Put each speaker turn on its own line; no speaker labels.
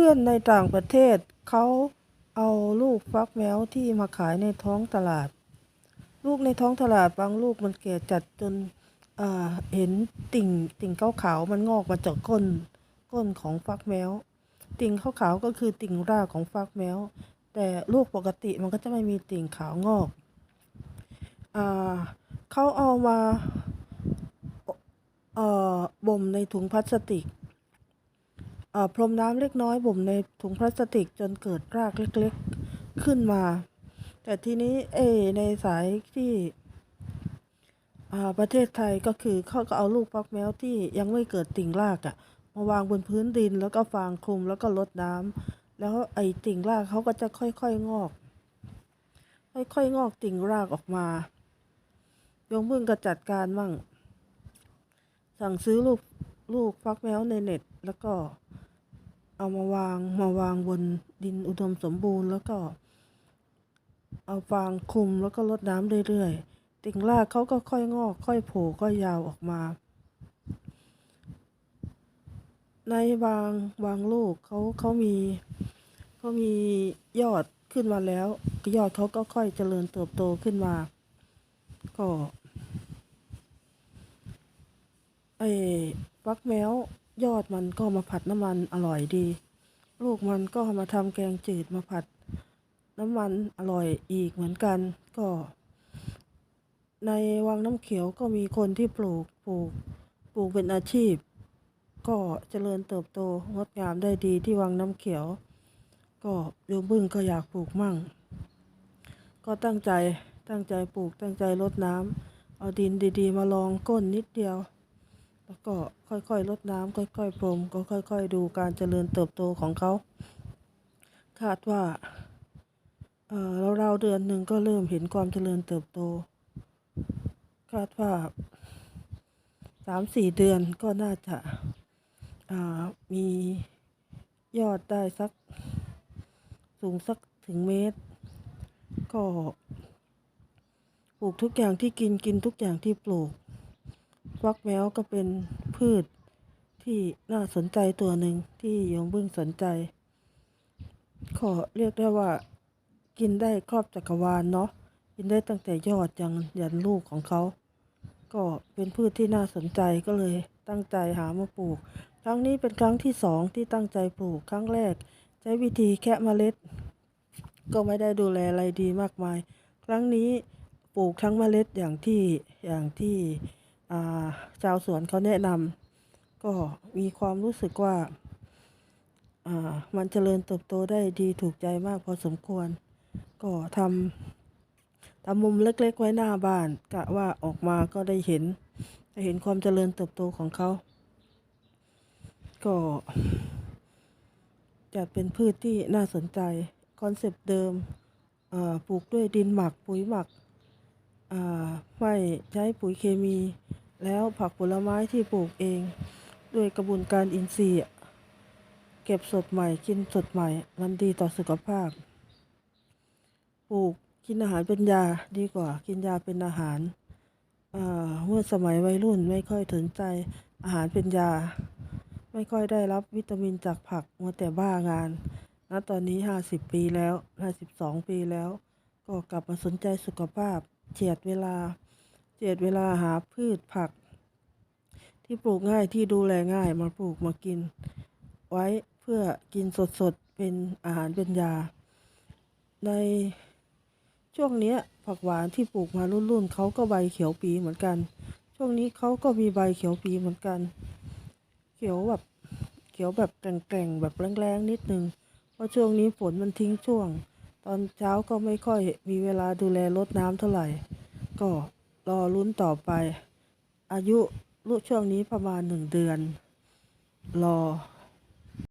พื่อนในต่างประเทศเขาเอาลูกฟักแมวที่มาขายในท้องตลาด ลูกในท้องตลาดบางลูกมันแก่จัดจนเห็นติ่งติ่งขาวๆมันงอกมาจากก้นก้นของฟักแมว ติ่งขาวๆก็คือติ่งรากของฟักแมว แต่ลูกปกติมันก็จะไม่มีติ่งขาวงอกอเขาเอามาบ่มในถุงพลาสติก พรมน้ำเล็กน้อยบ่มในถุงพลาสติกจนเกิดรากเล็กๆขึ้นมา แต่ทีนี้เอในสายที่อ่าประเทศไทยก็คือเขาก็เอาลูกฟักแมวที่ยังไม่เกิดติ่งรากอะ่ะมาวางบนพื้นดินแล้วก็ฟางคลุมแล้วก็รดน้ำแล้วไอ้ติ่งรากเขาก็จะค่อยๆงอก ค่อยๆงอกติ่งรากออกมาโยมพึ่งก็จัดการมั่ง สั่งซื้อลูกลูกฟักแมวในเน็ต แล้วก็ เอามาวางมาวางบนดินอุดมสมบูรณ์ แล้วก็ เอาฟางคลุมแล้วก็รดน้ำเรื่อยๆ ติ่งรากเขาก็ค่อยงอก ค่อยโผล่ก็ยาวออกมา ในบางบางลูกเขาเขามีเขามียอดขึ้นมาแล้วยอดเขาก็ค่อยเจริญเติบโตขึ้นมา ก็ไอ้ฟักแมว ยอดมันก็มาผัดน้ำมันอร่อยดี ลูกมันก็มาทำแกงจืดมาผัดน้ำมันอร่อยอีกเหมือนกัน ก็ ในวังน้ำเขียวก็มีคนที่ปลูกปลูกปลูกเป็นอาชีพ ก็เจริญเติบโตงดงามได้ดีที่วังน้ำเขียว ก็โยมบึ้งก็อยากปลูกมั่ง ก็ตั้งใจตั้งใจปลูกตั้งใจรดน้ำเอาดินดี ๆ มาลองก้นนิดเดียว แล้วก็ค่อยๆลดน้ำค่อยๆพรมก็ค่อย ๆ ดูการเจริญเติบโตของเขา คาดว่าเอ่อเราๆเดือนหนึ่งก็เริ่มเห็นความเจริญเติบโต คาดว่าสามสี่เดือนก็น่าจะามียอดได้สักสูงสักถึงเมตร ก็ปลูกทุกอย่างที่กินกินทุกอย่างที่ปลูก ฟักแมวก็เป็นพืชที่น่าสนใจตัวหนึ่งที่โยมบึ้งสนใจ ขอเรียกได้ว่า กินได้ครอบจักรวาลเนาะกินได้ตั้งแต่ยอดยันยันลูกของเขา ก็เป็นพืชที่น่าสนใจก็เลยตั้งใจหามาปลูก ครั้งนี้เป็นครั้งที่สองที่ตั้งใจปลูกครั้งแรก ใช้วิธีแคะเมล็ด ก็ไม่ได้ดูแลอะไรดีมากมาย ครั้งนี้ปลูกทั้งเมล็ดอย่างที่อย่างที่ ชาวสวนเขาแนะนำก็มีความรู้สึกว่ามันเจริญเติบโตได้ดีถูกใจมากพอสมควร ก็ทำทำมุมเล็กๆ ไว้หน้าบ้านกะว่าออกมาก็ได้เห็นได้เห็นความเจริญเติบโตของเขา ก็จัดเป็นพืชที่น่าสนใจ คอนเซปต์เดิมปลูกด้วยดินหมักปุ๋ยหมัก ไม่ใช้ปุ๋ยเคมี แล้วผักผลไม้ที่ปลูกเอง ด้วยกระบวนการอินทรีย์เก็บสดใหม่กินสดใหม่ มันดีต่อสุขภาพ ปลูกกินอาหารเป็นยาดีกว่า กินยาเป็นอาหารเมื่อสมัยวัยรุ่นไม่ค่อยสนใจอาหารเป็นยา ไม่ค่อยได้รับวิตามินจากผักมัวแต่บ้างานณตอนนี้ห้าสิบปีแล้วห้าสิบสองปีแล้ว ก็กลับมาสนใจสุขภาพ เจียดเวลา เจียดเวลาหาพืชผัก ที่ปลูกง่ายที่ดูแลง่ายมาปลูกมากิน ไว้เพื่อกินสดๆ เป็นอาหารเป็นยา ในช่วงนี้ผักหวานที่ปลูกมารุ่นๆเขาก็ใบเขียวปีเหมือนกัน ช่วงนี้เขาก็มีใบเขียวปีเหมือนกัน เขียวแบบเขียวแบบแกร่งๆแบบแรงๆนิดนึงเพราะช่วงนี้ฝนมันทิ้งช่วง ตอนเช้าก็ไม่ค่อยมีเวลาดูแลรดน้ำเท่าไหร่ ก็รอลุ้นต่อไป อายุลูกช่วงนี้ประมาณหนึ่งเดือน รอ